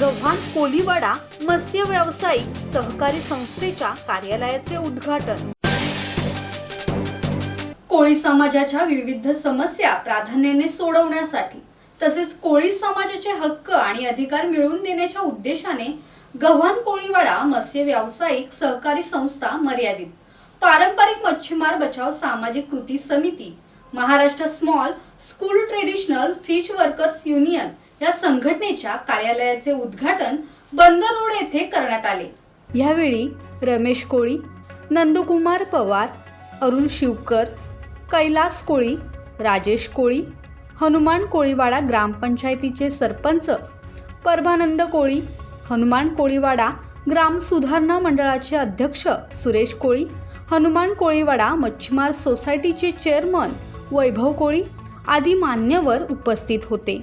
गव्हाण कोलीवाडा मत्स्य व्यावसायिक सहकारी संस्थेच्या कार्यालयाचे उद्घाटन. कोळी समाजाच्या विविध समस्या प्राधान्याने सोडवण्यासाठी तसेच कोळी समाजाचे हक्क आणि अधिकार मिळवून देण्याच्या उद्देशाने गव्हाण कोळीवाडा मत्स्य व्यावसायिक सहकारी संस्था मर्यादित. पारंपरिक मच्छीमार बचाव सामाजिक कृती समिती Maharashtra small scale traditional fish workers union या संघटनेच्या कार्यालयाचे उद्घाटन बंदर रोड येथे करण्यात आले. यावेळी रमेश कोळी नंदकुमार पवार अरुण शिवकर कैलास कोळी राजेश कोळी हनुमान कोळीवाडा ग्रामपंचायतीचे सरपंच परमानंद कोळी हनुमान कोळीवाडा ग्राम सुधारणा मंडळाचे अध्यक्ष सुरेश कोळी हनुमान कोळीवाडा मच्छीमार सोसायटीचे चेअरमन वैभव कोळी आदी मान्यवर उपस्थित होते.